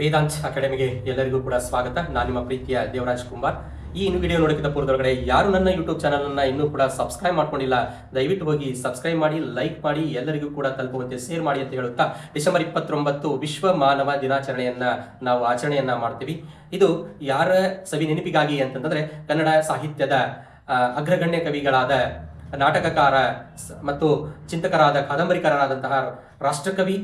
ವೇದಾಂತ್ ಅಕಾಡೆಮಿಗೆ ಎಲ್ಲರಿಗೂ ಕೂಡ ಸ್ವಾಗತ. ನಾನು ನಿಮ್ಮ ಪ್ರೀತಿಯ ದೇವರಾಜ್ ಕುಮಾರ್ ಈ ವಿಡಿಯೋ ನೋಡಿದ ಪೂರ್ವದೊಳಗಡೆ ಯಾರು ನನ್ನ ಯೂಟ್ಯೂಬ್ ಚಾನಲ್ ಅನ್ನ ಇನ್ನೂ ಕೂಡ ಸಬ್ಸ್ಕ್ರೈಬ್ ಮಾಡ್ಕೊಂಡಿಲ್ಲ, ದಯವಿಟ್ಟು ಹೋಗಿ ಸಬ್ಸ್ಕ್ರೈಬ್ ಮಾಡಿ ಲೈಕ್ ಮಾಡಿ, ಎಲ್ಲರಿಗೂ ಕೂಡ ತಲುಪುವಂತೆ ಶೇರ್ ಮಾಡಿ ಅಂತ ಹೇಳುತ್ತಾ ಡಿಸೆಂಬರ್ ಇಪ್ಪತ್ತೊಂಬತ್ತು ವಿಶ್ವ ಮಾನವ ದಿನಾಚರಣೆಯನ್ನ ನಾವು ಆಚರಣೆಯನ್ನ ಮಾಡ್ತೀವಿ. ಇದು ಯಾರ ಸವಿ ನೆನಪಿಗಾಗಿ ಅಂತಂದ್ರೆ ಕನ್ನಡ ಸಾಹಿತ್ಯದ ಅಗ್ರಗಣ್ಯ ಕವಿಗಳಾದ ನಾಟಕಕಾರ ಮತ್ತು ಚಿಂತಕರಾದ ಕಾದಂಬರಿಕಾರರಾದಂತಹ ರಾಷ್ಟ್ರಕವಿ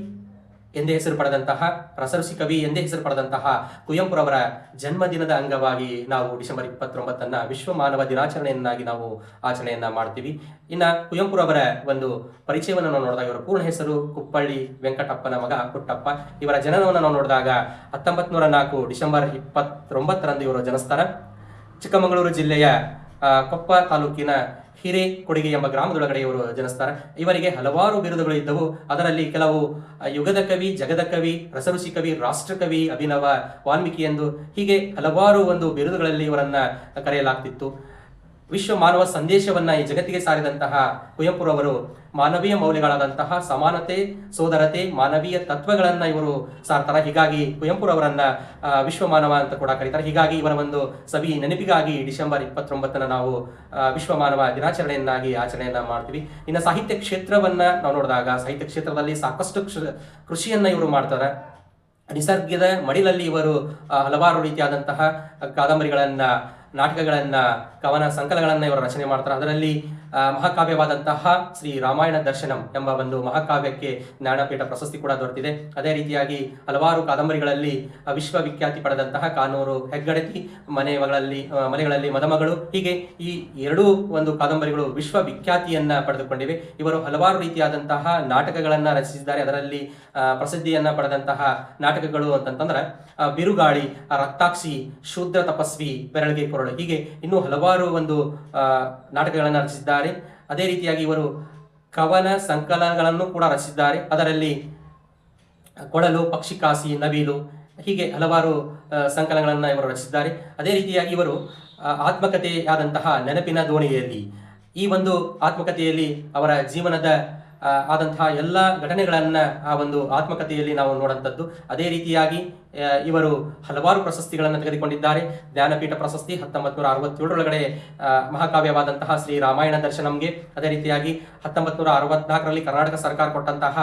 ಎಂದೇ ಹೆಸರು ಪಡೆದಂತಹ ಪ್ರಸರ್ಸಿ ಕವಿ ಎಂದೇ ಹೆಸರು ಪಡೆದಂತಹ ಕುವೆಂಪುರವರ ಜನ್ಮದಿನದ ಅಂಗವಾಗಿ ನಾವು ಡಿಸೆಂಬರ್ ಇಪ್ಪತ್ತೊಂಬತ್ತನ್ನ ವಿಶ್ವ ಮಾನವ ದಿನಾಚರಣೆಯನ್ನಾಗಿ ನಾವು ಆಚರಣೆಯನ್ನ ಮಾಡ್ತೀವಿ. ಇನ್ನ ಕುವೆಂಪುರವರ ಒಂದು ಪರಿಚಯವನ್ನು ನಾವು ನೋಡಿದಾಗ, ಇವರ ಪೂರ್ಣ ಹೆಸರು ಕುಪ್ಪಳ್ಳಿ ವೆಂಕಟಪ್ಪನ ಮಗ ಪುಟ್ಟಪ್ಪ. ಇವರ ಜನನವನ್ನು ನಾವು ನೋಡಿದಾಗ ಹತ್ತೊಂಬತ್ತು ನೂರ ನಾಲ್ಕು ಡಿಸೆಂಬರ್ ಇಪ್ಪತ್ತೊಂಬತ್ತರಂದು ಇವರ ಜನಸ್ಥಾನ ಚಿಕ್ಕಮಗಳೂರು ಜಿಲ್ಲೆಯ ಕೊಪ್ಪ ತಾಲೂಕಿನ ಹಿರೇ ಕೊಡುಗೆ ಎಂಬ ಗ್ರಾಮದೊಳಗಡೆ ಇವರು ಜನಿಸ್ತಾರೆ. ಇವರಿಗೆ ಹಲವಾರು ಬಿರುದುಗಳು ಇದ್ದವು. ಅದರಲ್ಲಿ ಕೆಲವು ಯುಗದ ಕವಿ, ಜಗದ ಕವಿ, ರಸಋಷಿ ಕವಿ ರಾಷ್ಟ್ರಕವಿ ಅಭಿನವ ವಾಲ್ಮೀಕಿ ಎಂದು ಹೀಗೆ ಹಲವಾರು ಒಂದು ಬಿರುದುಗಳಲ್ಲಿ ಇವರನ್ನ ಕರೆಯಲಾಗ್ತಿತ್ತು. ವಿಶ್ವ ಮಾನವ ಸಂದೇಶವನ್ನ ಈ ಜಗತ್ತಿಗೆ ಸಾರಿದಂತಹ ಕುವೆಂಪುರವರು ಮಾನವೀಯ ಮೌಲ್ಯಗಳಾದಂತಹ ಸಮಾನತೆ, ಸೋದರತೆ, ಮಾನವೀಯ ತತ್ವಗಳನ್ನ ಇವರು ಸಾರ್ತಾರೆ. ಹೀಗಾಗಿ ಕುವೆಂಪುರವರನ್ನ ವಿಶ್ವ ಮಾನವ ಅಂತ ಕೂಡ ಕರೀತಾರೆ. ಹೀಗಾಗಿ ಇವರ ಒಂದು ಸವಿ ನೆನಪಿಗಾಗಿ ಡಿಸೆಂಬರ್ ಇಪ್ಪತ್ತೊಂಬತ್ತನ ನಾವು ವಿಶ್ವ ಮಾನವ ದಿನಾಚರಣೆಯನ್ನಾಗಿ ಆಚರಣೆಯನ್ನ ಮಾಡ್ತೀವಿ. ಇನ್ನು ಸಾಹಿತ್ಯ ಕ್ಷೇತ್ರವನ್ನ ನಾವು ನೋಡಿದಾಗ, ಸಾಹಿತ್ಯ ಕ್ಷೇತ್ರದಲ್ಲಿ ಸಾಕಷ್ಟು ಕ್ಷ- ಕೃಷಿಯನ್ನ ಇವರು ಮಾಡ್ತಾರೆ. ನಿಸರ್ಗದ ಮಡಿಲಲ್ಲಿ ಇವರು ಹಲವಾರು ರೀತಿಯಾದಂತಹ ಕಾದಂಬರಿಗಳನ್ನ ನಾಟಕಗಳನ್ನ, ಕವನ ಸಂಕಲಗಳನ್ನ ಇವರು ರಚನೆ ಮಾಡ್ತಾರೆ. ಅದರಲ್ಲಿ ಮಹಾಕಾವ್ಯವಾದಂತಹ ಶ್ರೀ ರಾಮಾಯಣ ದರ್ಶನಂ ಎಂಬ ಒಂದು ಮಹಾಕಾವ್ಯಕ್ಕೆ ಜ್ಞಾನಪೀಠ ಪ್ರಶಸ್ತಿ ಕೂಡ ದೊರೆತಿದೆ. ಅದೇ ರೀತಿಯಾಗಿ ಹಲವಾರು ಕಾದಂಬರಿಗಳಲ್ಲಿ ವಿಶ್ವವಿಖ್ಯಾತಿ ಪಡೆದಂತಹ ಕಾನೂರು ಹೆಗ್ಗಡತಿ ಮನೆಗಳಲ್ಲಿ ಮನೆಗಳಲ್ಲಿ ಮದಮಗಳು. ಹೀಗೆ ಈ ಎರಡೂ ಒಂದು ಕಾದಂಬರಿಗಳು ವಿಶ್ವವಿಖ್ಯಾತಿಯನ್ನ ಪಡೆದುಕೊಂಡಿವೆ. ಇವರು ಹಲವಾರು ರೀತಿಯಾದಂತಹ ನಾಟಕಗಳನ್ನ ರಚಿಸಿದ್ದಾರೆ. ಅದರಲ್ಲಿ ಪ್ರಸಿದ್ಧಿಯನ್ನ ಪಡೆದಂತಹ ನಾಟಕಗಳು ಅಂತಂತಂದ್ರೆ ಬಿರುಗಾಳಿ ರಕ್ತಾಕ್ಷಿ, ಶೂದ್ರ ತಪಸ್ವಿ, ಬೆರಳಿಗೆ ಕೊರಳು ಹೀಗೆ ಇನ್ನೂ ಹಲವಾರು ಒಂದು ನಾಟಕಗಳನ್ನು ರಚಿಸಿದ್ದಾರೆ. ಅದೇ ರೀತಿಯಾಗಿ ಇವರು ಕವನ, ಸಂಕಲನಗಳನ್ನು ಕೂಡ ರಚಿಸಿದ್ದಾರೆ. ಅದರಲ್ಲಿ ಕೊಳಲು ಪಕ್ಷಿಕಾಸಿ ನವಿಲು, ಹೀಗೆ ಹಲವಾರು ಸಂಕಲನಗಳನ್ನು ಇವರು ರಚಿಸಿದ್ದಾರೆ. ಅದೇ ರೀತಿಯಾಗಿ ಇವರು ಆತ್ಮಕಥೆಯಾದಂತಹ ನೆನಪಿನ ದೋಣಿಯಲ್ಲಿ ಈ ಒಂದು ಆತ್ಮಕಥೆಯಲ್ಲಿ ಅವರ ಜೀವನದ ಆದಂತಹ ಎಲ್ಲ ಘಟನೆಗಳನ್ನ ಆ ಒಂದು ಆತ್ಮಕಥೆಯಲ್ಲಿ ನಾವು ನೋಡುವಂಥದ್ದು ಅದೇ ರೀತಿಯಾಗಿ ಇವರು ಹಲವಾರು ಪ್ರಶಸ್ತಿಗಳನ್ನು ತೆಗೆದುಕೊಂಡಿದ್ದಾರೆ. ಜ್ಞಾನಪೀಠ ಪ್ರಶಸ್ತಿ ಹತ್ತೊಂಬತ್ತು ನೂರ ಅರವತ್ತೇಳರೊಳಗಡೆ ಮಹಾಕಾವ್ಯವಾದಂತಹ ಶ್ರೀ ರಾಮಾಯಣ ದರ್ಶನಂಗೆ. ಅದೇ ರೀತಿಯಾಗಿ ಹತ್ತೊಂಬತ್ತು ನೂರ ಅರವತ್ನಾಲ್ಕರಲ್ಲಿ ಕರ್ನಾಟಕ ಸರ್ಕಾರ ಕೊಟ್ಟಂತಹ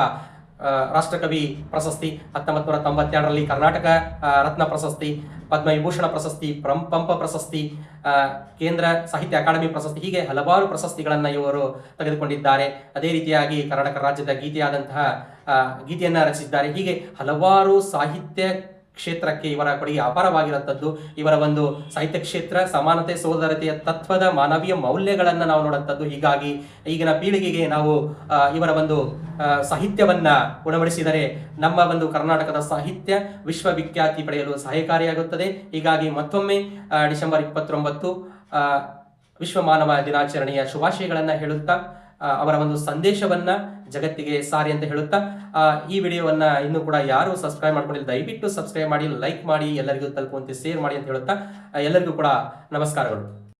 ರಾಷ್ಟ್ರಕವಿ ಪ್ರಶಸ್ತಿ ಹತ್ತೊಂಬತ್ತು ನೂರ ತೊಂಬತ್ತೆರಡರಲ್ಲಿ ಕರ್ನಾಟಕ ರತ್ನ ಪ್ರಶಸ್ತಿ, ಪದ್ಮವಿಭೂಷಣ ಪ್ರಶಸ್ತಿ ಪ್ರಂ ಪಂಪ ಪ್ರಶಸ್ತಿ ಕೇಂದ್ರ ಸಾಹಿತ್ಯ ಅಕಾಡೆಮಿ ಪ್ರಶಸ್ತಿ, ಹೀಗೆ ಹಲವಾರು ಪ್ರಶಸ್ತಿಗಳನ್ನು ಇವರು ತೆಗೆದುಕೊಂಡಿದ್ದಾರೆ. ಅದೇ ರೀತಿಯಾಗಿ ಕರ್ನಾಟಕ ರಾಜ್ಯದ ಗೀತೆಯಾದಂತಹ ಗೀತೆಯನ್ನು ರಚಿಸಿದ್ದಾರೆ. ಹೀಗೆ ಹಲವಾರು ಸಾಹಿತ್ಯ ಕ್ಷೇತ್ರಕ್ಕೆ ಇವರ ಕೊಡುಗೆ ಅಪಾರವಾಗಿರುವಂಥದ್ದು ಇವರ ಒಂದು ಸಾಹಿತ್ಯ ಕ್ಷೇತ್ರ, ಸಮಾನತೆ ಸೋದರತೆಯ ತತ್ವದ ಮಾನವೀಯ ಮೌಲ್ಯಗಳನ್ನು ನಾವು ನೋಡುವಂಥದ್ದು ಹೀಗಾಗಿ ಈಗಿನ ಪೀಳಿಗೆಗೆ ನಾವು ಇವರ ಒಂದು ಸಾಹಿತ್ಯವನ್ನ ಉಣಬಡಿಸಿದರೆ ನಮ್ಮ ಒಂದು ಕರ್ನಾಟಕದ ಸಾಹಿತ್ಯ ವಿಶ್ವವಿಖ್ಯಾತಿ ಪಡೆಯಲು ಸಹಕಾರಿಯಾಗುತ್ತದೆ. ಹೀಗಾಗಿ ಮತ್ತೊಮ್ಮೆ ಡಿಸೆಂಬರ್ ಇಪ್ಪತ್ತೊಂಬತ್ತು ವಿಶ್ವ ಮಾನವ ದಿನಾಚರಣೆಯ ಶುಭಾಶಯಗಳನ್ನು ಹೇಳುತ್ತಾ ಅವರ ಒಂದು ಸಂದೇಶವನ್ನ ಜಗತ್ತಿಗೆ ಸಾರಿ ಅಂತ ಹೇಳುತ್ತಾ ಈ ವಿಡಿಯೋವನ್ನ ಇನ್ನೂ ಕೂಡ ಯಾರು ಸಬ್ಸ್ಕ್ರೈಬ್ ಮಾಡ್ಕೊಂಡಿಲ್ಲ, ದಯವಿಟ್ಟು ಸಬ್ಸ್ಕ್ರೈಬ್ ಮಾಡಿ ಲೈಕ್ ಮಾಡಿ, ಎಲ್ಲರಿಗೂ ತಲುಪುವಂತೆ ಶೇರ್ ಮಾಡಿ ಅಂತ ಹೇಳುತ್ತಾ ಎಲ್ಲರಿಗೂ ಕೂಡ ನಮಸ್ಕಾರಗಳು.